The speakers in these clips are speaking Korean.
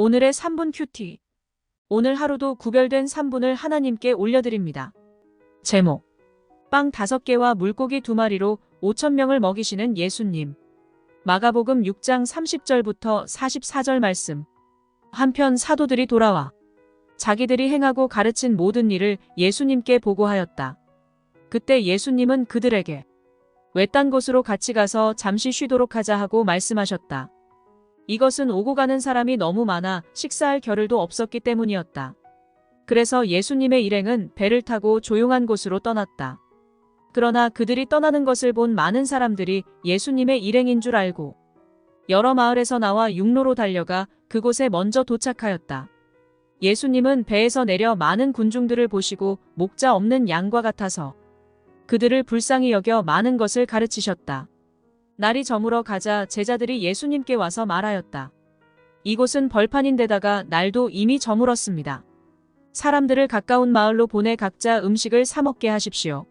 오늘의 3분 큐티. 오늘 하루도 구별된 3분을 하나님께 올려드립니다. 제목. 빵 5개와 물고기 2마리로 5천명을 먹이시는 예수님. 마가복음 6장 30절부터 44절 말씀. 한편 사도들이 돌아와 자기들이 행하고 가르친 모든 일을 예수님께 보고하였다. 그때 예수님은 그들에게 외딴 곳으로 같이 가서 잠시 쉬도록 하자 하고 말씀하셨다. 이것은 오고 가는 사람이 너무 많아 식사할 겨를도 없었기 때문이었다. 그래서 예수님의 일행은 배를 타고 조용한 곳으로 떠났다. 그러나 그들이 떠나는 것을 본 많은 사람들이 예수님의 일행인 줄 알고 여러 마을에서 나와 육로로 달려가 그곳에 먼저 도착하였다. 예수님은 배에서 내려 많은 군중들을 보시고 목자 없는 양과 같아서 그들을 불쌍히 여겨 많은 것을 가르치셨다. 날이 저물어 가자 제자들이 예수님께 와서 말하였다. 이곳은 벌판인데다가 날도 이미 저물었습니다. 사람들을 가까운 마을로 보내 각자 음식을 사 먹게 하십시오.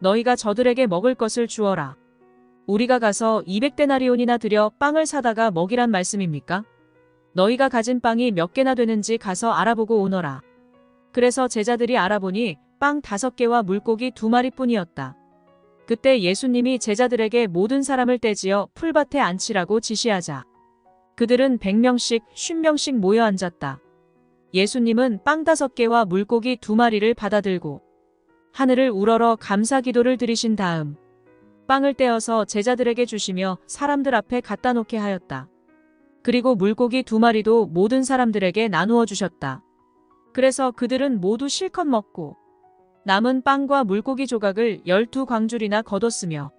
너희가 저들에게 먹을 것을 주어라. 우리가 가서 200데나리온이나 들여 빵을 사다가 먹이란 말씀입니까? 너희가 가진 빵이 몇 개나 되는지 가서 알아보고 오너라. 그래서 제자들이 알아보니 빵 다섯 개와 물고기 두 마리뿐이었다. 그때 예수님이 제자들에게 모든 사람을 떼지어 풀밭에 앉히라고 지시하자. 그들은 100명씩, 50명씩 모여 앉았다. 예수님은 빵 다섯 개와 물고기 두 마리를 받아들고 하늘을 우러러 감사 기도를 드리신 다음 빵을 떼어서 제자들에게 주시며 사람들 앞에 갖다 놓게 하였다. 그리고 물고기 두 마리도 모든 사람들에게 나누어 주셨다. 그래서 그들은 모두 실컷 먹고 남은 빵과 물고기 조각을 열두 광줄이나 거뒀으며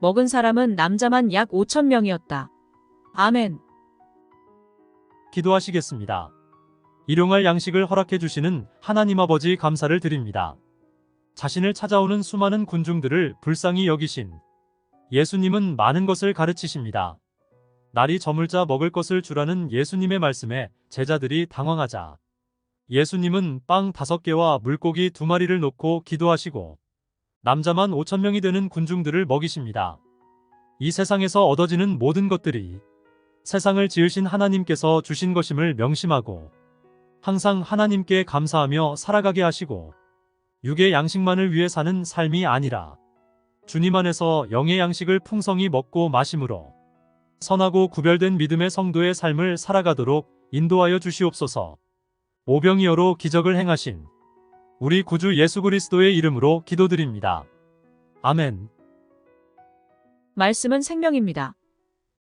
먹은 사람은 남자만 약 5천 명이었다. 아멘. 기도하시겠습니다. 일용할 양식을 허락해 주시는 하나님 아버지 감사를 드립니다. 자신을 찾아오는 수많은 군중들을 불쌍히 여기신 예수님은 많은 것을 가르치십니다. 날이 저물자 먹을 것을 주라는 예수님의 말씀에 제자들이 당황하자 예수님은 빵 다섯 개와 물고기 두 마리를 놓고 기도하시고 남자만 5천 명이 되는 군중들을 먹이십니다. 이 세상에서 얻어지는 모든 것들이 세상을 지으신 하나님께서 주신 것임을 명심하고 항상 하나님께 감사하며 살아가게 하시고 육의 양식만을 위해 사는 삶이 아니라 주님 안에서 영의 양식을 풍성히 먹고 마심으로 선하고 구별된 믿음의 성도의 삶을 살아가도록 인도하여 주시옵소서. 오병이어로 기적을 행하신 우리 구주 예수 그리스도의 이름으로 기도드립니다. 아멘. 말씀은 생명입니다.